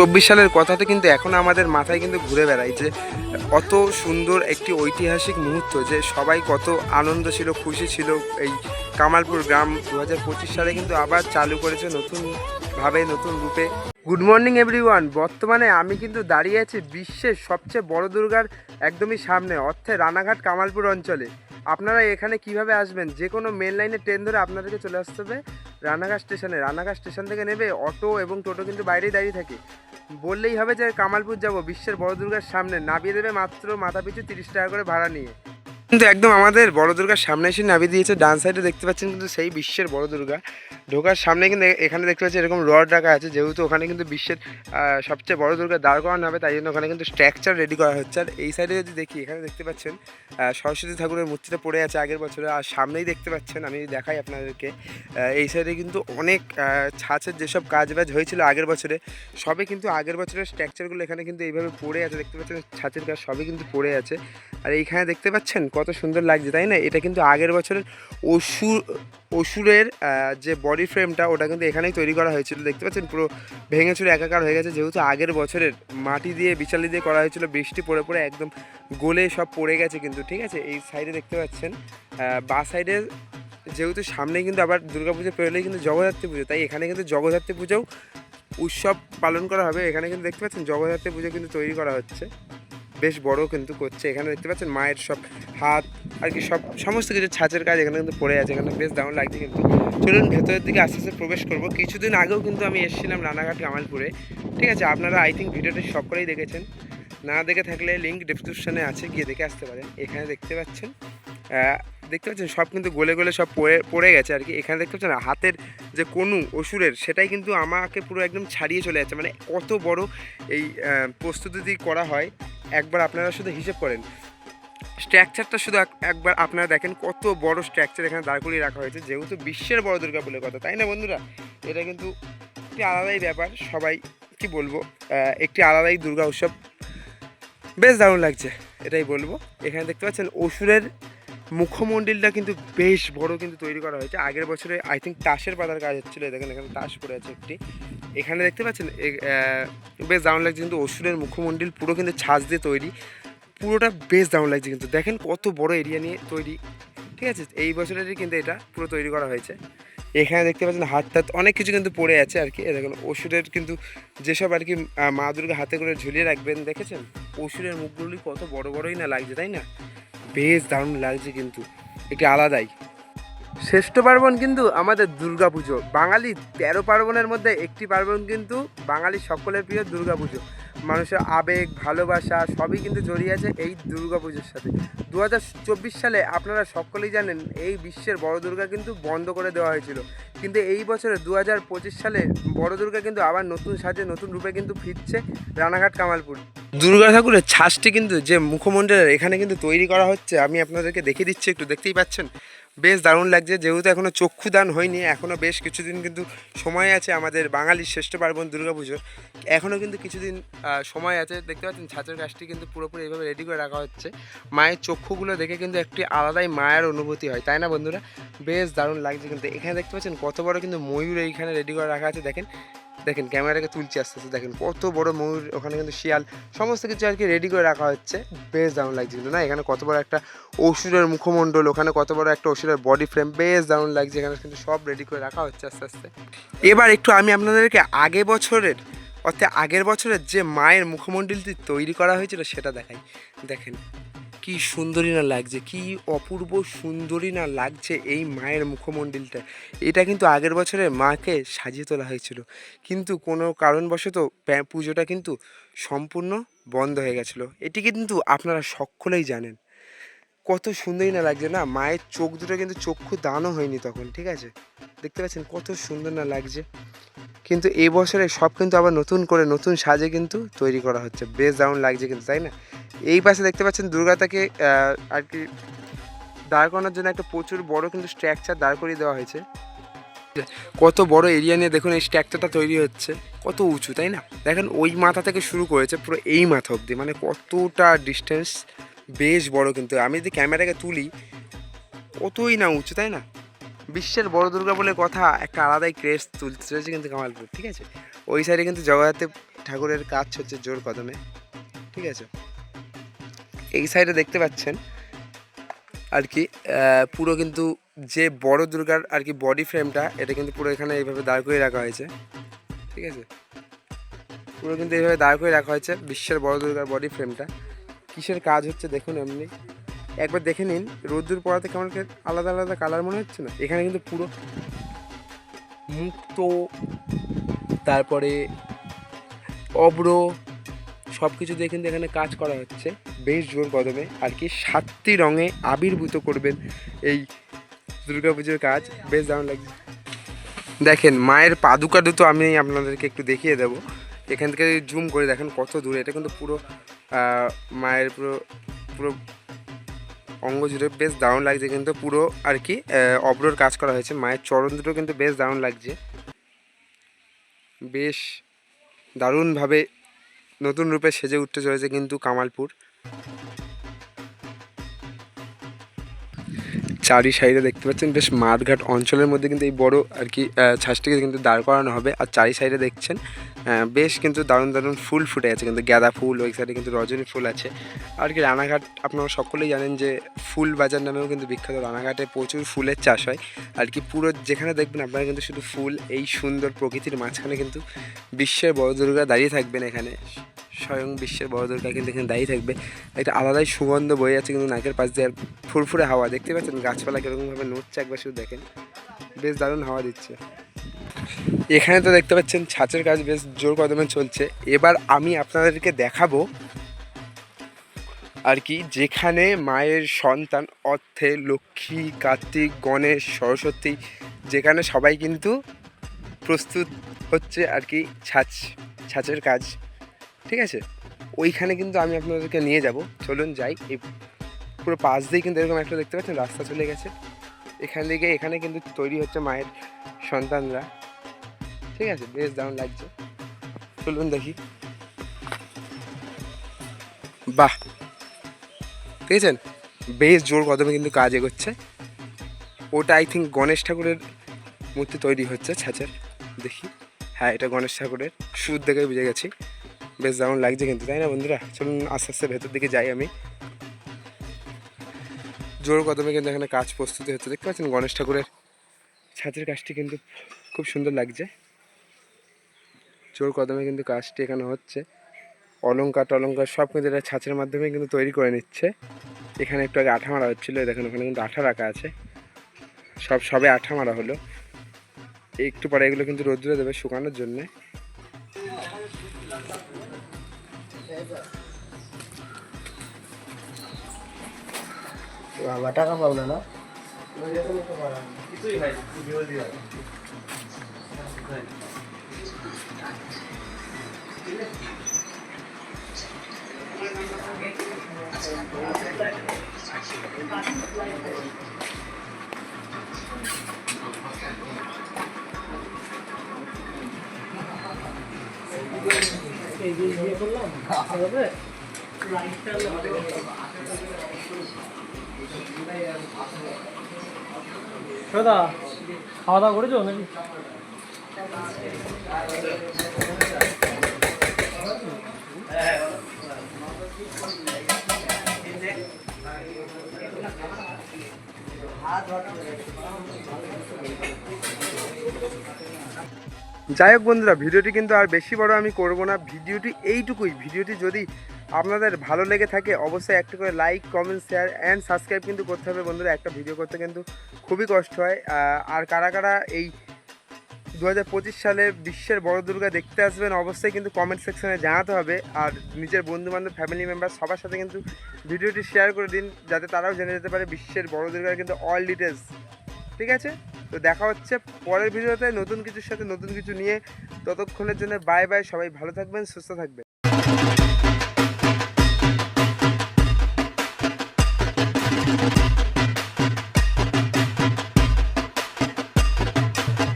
চব্বিশ সালের কথাটা কিন্তু এখন আমাদের মাথায় কিন্তু ঘুরে বেড়ায় যে অত সুন্দর একটি ঐতিহাসিক মুহূর্ত, যে সবাই কত আনন্দ ছিল, খুশি ছিল। এই কামালপুর গ্রাম দু হাজার পঁচিশ সালে কিন্তু আবার চালু করেছে নতুনভাবে নতুন রূপে। গুড মর্নিং এভরিওয়ান বর্তমানে আমি কিন্তু দাঁড়িয়ে আছি বিশ্বের সবচেয়ে বড় দুর্গার একদমই সামনে অর্থে রানাঘাট কামালপুর অঞ্চলে। আপনারা এখানে কীভাবে আসবেন? যে কোনো মেন লাইনে ট্রেন ধরে আপনাদেরকে চলে আসতে হবে। রানাঘাট স্টেশনে রানাঘাট স্টেশন থেকে নেবে অটো এবং টোটো কিন্তু বাইরেই দাঁড়িয়ে থাকে। বললেই হবে যে কামালপুর যাব, বিশ্বের বড় দুর্গার সামনে। নামিয়ে দেবে মাত্র মাথা পিছু তিরিশ টাকা করে ভাড়া নিয়ে। কিন্তু একদম আমাদের বড় দুর্গার সামনে এসে নামিয়ে দিয়েছে। ডান সাইডে দেখতে পাচ্ছেন কিন্তু সেই বিশ্বের বড় দুর্গা। ঢোকার সামনে কিন্তু এখানে দেখতে পাচ্ছি এরকম রড রাখা আছে। যেহেতু ওখানে কিন্তু বিশ্বের সবচেয়ে বড় দুর্গা দাঁড় করানো হবে, তাই জন্য ওখানে কিন্তু স্ট্রাকচার রেডি করা হচ্ছে। আর এই সাইডে যদি দেখি, এখানে দেখতে পাচ্ছেন সরস্বতী ঠাকুরের মূর্তিটা পড়ে আছে আগের বছরে। আর সামনেই দেখতে পাচ্ছেন, আমি দেখাই আপনাদেরকে এই সাইডে কিন্তু অনেক ছাঁচের যেসব কাজ বাজ হয়েছিল আগের বছরে সবে কিন্তু আগের বছরের স্ট্রাকচারগুলো এখানে কিন্তু এইভাবে পড়ে আছে। দেখতে পাচ্ছেন, ছাঁচের কাজ সবই কিন্তু পড়ে আছে। আর এইখানে দেখতে পাচ্ছেন কত সুন্দর লাগছে, তাই না? এটা কিন্তু আগের বছরের অসুর, অসুরের যে বডি ফ্রেমটা ওটা কিন্তু এখানেই তৈরি করা হয়েছিল, দেখতে পাচ্ছেন? পুরো ভেঙে চুরে একাকার হয়ে গেছে, যেহেতু আগের বছরের মাটি দিয়ে, বিচালি দিয়ে করা হয়েছিল, বৃষ্টি পড়ে পড়ে একদম গলে সব পড়ে গেছে কিন্তু, ঠিক আছে? এই সাইডে দেখতে পাচ্ছেন বা সাইডে যেহেতু সামনে কিন্তু আবার দুর্গাপুজো পেরোলেই কিন্তু জগদ্ধাত্রী পুজো, তাই এখানে কিন্তু জগদ্ধাত্রী পুজোও উৎসব পালন করা হবে। এখানে কিন্তু দেখতে পাচ্ছেন, জগদ্ধাত্রী পুজো কিন্তু তৈরি করা হচ্ছে। বেশ বড় কিন্তু করছে। এখানে দেখতে পাচ্ছেন মায়ের সব হাত, আর কি সব, সমস্ত কিছু ছাঁচের কাজ এখানে কিন্তু পড়ে আছে। এখানে বেশ দারুণ লাগছে কিন্তু। চলুন ভেতরের দিকে আস্তে আস্তে প্রবেশ করব। কিছুদিন আগেও কিন্তু আমি এসেছিলাম রানাঘাট কামালপুরে। ঠিক আছে, আপনারা আই থিঙ্ক ভিডিওটি সব করেই দেখেছেন। না দেখে থাকলে লিঙ্ক ডিসক্রিপশানে আছে, গিয়ে দেখে আসতে পারেন। এখানে দেখতে পাচ্ছেন দেখতে পাচ্ছেন, সব কিন্তু গলে গলে সব পড়ে পড়ে গেছে আর কি। এখানে দেখতে পাচ্ছেন, হাতের যে কনু অসুরের, সেটাই কিন্তু আমাকে পুরো একদম ছাড়িয়ে চলে যাচ্ছে। মানে কত বড় এই প্রস্তুতি করা হয়, একবার আপনারা শুধু হিসেব করেন। স্ট্রাকচারটা শুধু এক- একবার আপনারা দেখেন, কত বড় স্ট্রাকচার এখানে দাঁড় করিয়ে রাখা হয়েছে। যেহেতু বিশ্বের বড় দুর্গা বলে কথা, তাই না বন্ধুরা? এটা কিন্তু একটি আলাদাই ব্যাপার। সবাই, কি বলব একটি আলাদাই দুর্গা উৎসব। বেশ দারুণ লাগছে, এটাই বলব। এখানে দেখতে পাচ্ছেন, অসুরের মুখমণ্ডলটা কিন্তু বেশ বড় কিন্তু তৈরি করা হয়েছে। আগের বছরে আই থিঙ্ক তাসের পাতার কাজ হচ্ছিল, দেখেন এখানে তাস পড়ে আছে একটি। এখানে দেখতে পাচ্ছেন বেশ দারুণ লাগছে কিন্তু অসুরের মুখমণ্ডল পুরো কিন্তু ছাঁচ দিয়ে তৈরি। পুরোটা বেশ দারুণ লাগছে কিন্তু। দেখেন কত বড় এরিয়া নিয়ে তৈরি। ঠিক আছে, এই বছরেরই কিন্তু এটা পুরো তৈরি করা হয়েছে। এখানে দেখতে পাচ্ছেন হাত টাত অনেক কিছু কিন্তু পড়ে আছে আর কি। দেখুন ওষুধের কিন্তু যেসব আর কি মা দুর্গা হাতে করে ঝুলিয়ে রাখবেন, দেখেছেন? ওষুধের মুখগুলি কত বড় বড়ই না লাগছে, তাই না? বেশ দারুণ লাগছে কিন্তু একটি আলাদাই। শ্রেষ্ঠ পার্বণ কিন্তু আমাদের দুর্গা পুজো বাঙালি তেরো পার্বণের মধ্যে একটি পার্বণ কিন্তু বাঙালি সকলের প্রিয় দুর্গাপুজো। মানুষের আবেগ, ভালোবাসা, সবই কিন্তু জড়িয়ে আছে এই দুর্গাপুজোর সাথে। দু হাজার চব্বিশ সালে আপনারা সকলেই জানেন এই বিশ্বের বড় দুর্গা কিন্তু বন্ধ করে দেওয়া হয়েছিল। কিন্তু এই বছরে দু হাজার পঁচিশ সালে বড় দুর্গা কিন্তু আবার নতুন সাজে, নতুন রূপে কিন্তু ফিরছে রানাঘাট কামালপুর। দুর্গা ঠাকুরের ছাঁচটি কিন্তু যে মুখমণ্ডলের এখানে কিন্তু তৈরি করা হচ্ছে, আমি আপনাদেরকে দেখিয়ে দিচ্ছি, একটু দেখতেই পাচ্ছেন? বেশ দারুণ লাগছে। যেহেতু এখনও চক্ষুদান হয়নি এখনও বেশ কিছুদিন কিন্তু সময় আছে আমাদের বাঙালির শ্রেষ্ঠ পার্বণ দুর্গাপুজোর। এখনও কিন্তু কিছুদিন সময় আছে। দেখতে পাচ্ছেন, ছাঁচের গাছটি কিন্তু পুরোপুরি এইভাবে রেডি করে রাখা হচ্ছে। মায়ের চক্ষুগুলো দেখে কিন্তু একটি আলাদাই মায়ের অনুভূতি হয়, তাই না বন্ধুরা? বেশ দারুণ লাগছে কিন্তু। এখানে দেখতে পাচ্ছেন, কত বড় কিন্তু ময়ূর এইখানে রেডি করে রাখা আছে। দেখেন দেখেন ক্যামেরাকে তুলছে আস্তে আস্তে, দেখেন কত বড় ময়ূর, ওখানে কিন্তু শিয়াল, সমস্ত কিছু আর কি রেডি করে রাখা হচ্ছে। বেশ দারুণ লাগছে কিন্তু, না? এখানে কত বড় একটা অসুরের মুখমণ্ডল, ওখানে কত বড় একটা অসুরের বডি ফ্রেম বেশ দারুণ লাগছে। এখানে কিন্তু সব রেডি করে রাখা হচ্ছে আস্তে আস্তে। এবার একটু আমি আপনাদেরকে আগে বছরের, অর্থাৎ আগের বছরের যে মায়ের মুখমণ্ডলটি তৈরি করা হয়েছিল সেটা দেখাই। দেখেন কি সুন্দরী না লাগছে, কি অপূর্ব সুন্দরী না লাগছে এই মায়ের মুখমণ্ডলটা। এটা কিন্তু আগের বছরে মাকে সাজিয়ে তোলা হয়েছিল। কিন্তু কোনো কারণবশত পুজোটা কিন্তু সম্পূর্ণ বন্ধ হয়ে গেছিল। এটি কিন্তু আপনারা সকলেই জানেন। কত সুন্দরই না লাগছে না, মায়ের চোখ দুটো কিন্তু চক্ষু দানও হয়নি তখন, ঠিক আছে? দেখতে পাচ্ছেন কত সুন্দর না লাগছে। কিন্তু এই বছরে সব কিন্তু আবার নতুন করে নতুন সাজে কিন্তু তৈরি করা হচ্ছে। বেশ দারুণ লাগছে কিন্তু, তাই না? এই পাশে দেখতে পাচ্ছেন দুর্গাটাকে আহ, আর কি দাঁড় করানোর জন্য একটা প্রচুর বড় কিন্তু স্ট্রাকচার দাঁড় করিয়ে দেওয়া হয়েছে। কত বড় এরিয়া নিয়ে দেখুন এই স্ট্রাকচারটা তৈরি হচ্ছে। কত উঁচু তাই না? দেখেন ওই মাথা থেকে শুরু করেছে পুরো এই মাথা অবধি। মানে কতটা ডিস্টেন্স বেশ বড় কিন্তু। আমি যদি ক্যামেরাকে তুলি কতই না উঁচু তাই না? বিশ্বের বড় দুর্গা বলে কথা একটা আলাদাই ক্রেজ তুলতে চলেছে কিন্তু কামালপুর ঠিক আছে? ওই সাইডে কিন্তু জগদ্ধাত্রী ঠাকুরের কাজ হচ্ছে জোর কদমে ঠিক আছে? এই সাইডে দেখতে পাচ্ছেন, আর কি পুরো কিন্তু যে বড় দুর্গার আর কি বডি ফ্রেমটা এটা কিন্তু পুরো এখানে এইভাবে দাঁড় করে রাখা হয়েছে, ঠিক আছে? পুরো কিন্তু এইভাবে দাঁড় করে রাখা হয়েছে বিশ্বের বড় দুর্গার বডি ফ্রেমটা কিসের কাজ হচ্ছে দেখুন এমনি। একবার দেখে নিন, রোদ্দুর পড়াতে কেমন আলাদা আলাদা কালার মনে হচ্ছে না? এখানে কিন্তু পুরো মুক্ত, তারপরে অব্র সব কিছু দিয়ে কিন্তু এখানে কাজ করা হচ্ছে। বেশ জোর কদমে। আর কি সাতটি রঙে আবির্ভূত করবেন এই দুর্গাপুজোর কাজ। বেশ দারুণ লাগছে। দেখেন, মায়ের পাদুকা দুটো আমি আপনাদেরকে একটু দেখিয়ে দেবো। এখান থেকে জুম করে দেখেন কত দূরে। এটা কিন্তু পুরো মায়ের পুরো পুরো অঙ্গ জুড়ে বেশ দারুণ লাগছে। কিন্তু পুরো আর কি অব্রর কাজ করা হয়েছে। মায়ের চরণ দুটো কিন্তু বেশ দারুণ লাগছে। বেশ দারুণভাবে নতুন রূপে সেজে উঠতে চলেছে কিন্তু কামালপুর। চারি সাইডে দেখতে পাচ্ছেন, বেশ মাঠঘাট অঞ্চলের মধ্যে কিন্তু এই বড় আর কি ছাঁচটিকে কিন্তু দাঁড় করানো হবে। আর চারি সাইডে দেখছেন বেশ কিন্তু দারুণ দারুণ ফুল ফুটে আছে কিন্তু গাঁদা ফুল, ওই সাইডে কিন্তু রজনী ফুল আছে। আর কি রানাঘাট আপনারা সকলেই জানেন যে ফুল বাজার নামেও কিন্তু বিখ্যাত, রানাঘাটে প্রচুর ফুলের চাষ হয়। আর কি পুরো যেখানে দেখবেন আপনারা কিন্তু শুধু ফুল, এই সুন্দর প্রকৃতির মাঝখানে কিন্তু বিশ্বের বড় দুর্গা দাঁড়িয়ে থাকবেন এখানে। স্বয়ং বিশ্বের বড় দুর্গা কিন্তু এখানে দাঁড়িয়ে থাকবে। একটা আলাদাই সুগন্ধ বয়ে আছে কিন্তু নাকের পাশ দিয়ে, আর ফুরফুরে হাওয়া, দেখতে পাচ্ছেন গাছপালা কীরকমভাবে নড়ছে একবার শুধু দেখেন। বেশ দারুণ হাওয়া দিচ্ছে। এখানে তো দেখতে পাচ্ছেন ছাঁচের কাজ বেশ জোর কদমে চলছে। এবার আমি আপনাদেরকে দেখাবো আর কি, যেখানে মায়ের সন্তান অর্থে লক্ষ্মী, কার্তিক, গণেশ, সরস্বতী, যেখানে সবাই কিন্তু প্রস্তুত হচ্ছে আর কি ছাঁচ, ছাঁচের কাজ। ঠিক আছে? ওইখানে কিন্তু আমি আপনাদেরকে নিয়ে যাব। চলুন যাই। এই পুরো পাশ দিয়ে কিন্তু এরকম একটা দেখতে পাচ্ছেন, রাস্তা চলে গেছে। এখান থেকে এখানে কিন্তু তৈরি হচ্ছে মায়ের সন্তানরা। ঠিক আছে, বেশ দারুণ লাগছে। চলুন দেখি। বাহ! দেখেছেন বেশ জোর কদমে কিন্তু কাজ এগোচ্ছে। ওটা আই থিঙ্ক গণেশ ঠাকুরের মূর্তি তৈরি হচ্ছে, ছাঁচের। দেখি। হ্যাঁ এটা গণেশ ঠাকুরের। সুর দেখে বুঝে গেছি। বেশ দারুণ লাগছে কিন্তু, তাই না বন্ধুরা? চলুন আস্তে আস্তে ভেতর দিকে যাই আমি। জোর কদমে কিন্তু এখানে কাজ প্রস্তুতি হচ্ছে। দেখতে পাচ্ছেন গণেশ ঠাকুরের ছাঁচের কাজটি কিন্তু খুব সুন্দর লাগছে। জোর কদমে কিন্তু কাজটি এখানে হচ্ছে। অলঙ্কার টলঙ্কার সব কিন্তু এটা ছাঁচের মাধ্যমে কিন্তু তৈরি করে নিচ্ছে। এখানে একটু আগে আঠা মারা হচ্ছিল এই দেখেন ওখানে কিন্তু আঠা রাখা আছে। সব সবে আঠা মারা হলো। একটু পরে এগুলো কিন্তু রোদ্রে দেবে শুকানোর জন্যে। টাকা পাবো না না? দাদা খাওয়া দাওয়া করেছ নাকি যাই হোক বন্ধুরা, ভিডিওটি কিন্তু আর বেশি বড় আমি করব না। ভিডিওটি এইটুকুই। ভিডিওটি যদি আপনাদের ভালো লেগে থাকে, অবশ্যই একটা করে like comment share and subscribe কিন্তু করতে হবে বন্ধুরা। একটা ভিডিও করতে কিন্তু খুবই কষ্ট হয়। আর কারা কারা এই দু হাজার পঁচিশ সালে বিশ্বের বড় দুর্গা দেখতে আসবেন অবশ্যই কিন্তু কমেন্ট সেকশনে জানাতে হবে। আর নিজের বন্ধুবান্ধব ফ্যামিলি মেম্বার সবার সাথে কিন্তু ভিডিওটি শেয়ার করে দিন, যাতে তারাও জেনে যেতে পারে বিশ্বের বড় দুর্গার কিন্তু অল ডিটেলস ঠিক আছে? তো দেখা হচ্ছে পরের ভিডিওতে। নতুন কিছুর সাথে নতুন কিছু নিয়ে। ততক্ষণের জন্য বাই বাই সবাই ভালো থাকবেন, সুস্থ থাকবেন।